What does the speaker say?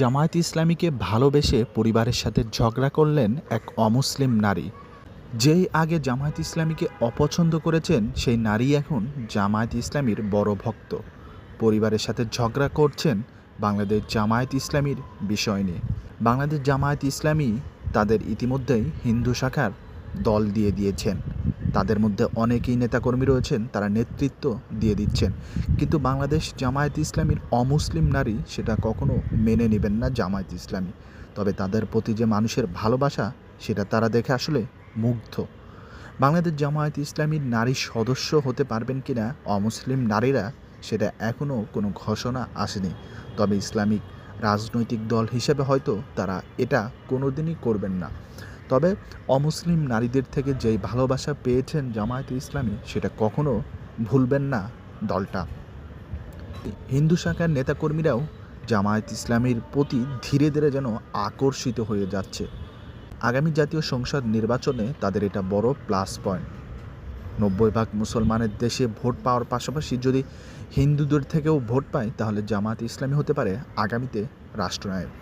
জামায়াত ইসলামীকে ভালোবেসে পরিবারের সাথে ঝগড়া করলেন এক অমুসলিম নারী। যেই আগে জামায়াত ইসলামীকে অপছন্দ করেছেন, সেই নারী এখন জামায়াত ইসলামীর বড় ভক্ত। পরিবারের সাথে ঝগড়া করছেন বাংলাদেশ জামায়াত ইসলামীর বিষয় নিয়ে। বাংলাদেশ জামায়াত ইসলামী তাদের ইতিমধ্যেই হিন্দু শাখার দল দিয়ে দিয়েছেন। তাদের মধ্যে অনেকেই নেতাকর্মী রয়েছেন, তারা নেতৃত্ব দিয়ে দিচ্ছেন। কিন্তু বাংলাদেশ জামায়াত ইসলামীর অমুসলিম নারী সেটা কখনো মেনে নেবেন না জামায়াত ইসলামী। তবে তাদের প্রতি যে মানুষের ভালোবাসা, সেটা তারা দেখে আসলে মুগ্ধ। বাংলাদেশ জামায়াত ইসলামীর নারী সদস্য হতে পারবেন কিনা অমুসলিম নারীরা, সেটা এখনও কোনো ঘোষণা আসেনি। তবে ইসলামিক রাজনৈতিক দল হিসেবে হয়তো তারা এটা কোনো দিনই করবেন না। তবে অমুসলিম নারীদের থেকে যেই ভালোবাসা পেয়েছেন জামায়াতে ইসলামী, সেটা কখনো ভুলবেন না দলটা। হিন্দু শাখার নেতাকর্মীরাও জামায়াত ইসলামীর প্রতি ধীরে ধীরে যেন আকর্ষিত হয়ে যাচ্ছে। আগামী জাতীয় সংসদ নির্বাচনে তাদের এটা বড় প্লাস পয়েন্ট। নব্বই ভাগ মুসলমানের দেশে ভোট পাওয়ার পাশাপাশি যদি হিন্দুদের থেকেও ভোট পায়, তাহলে জামায়াত ইসলামী হতে পারে আগামীতে রাষ্ট্রনায়ক।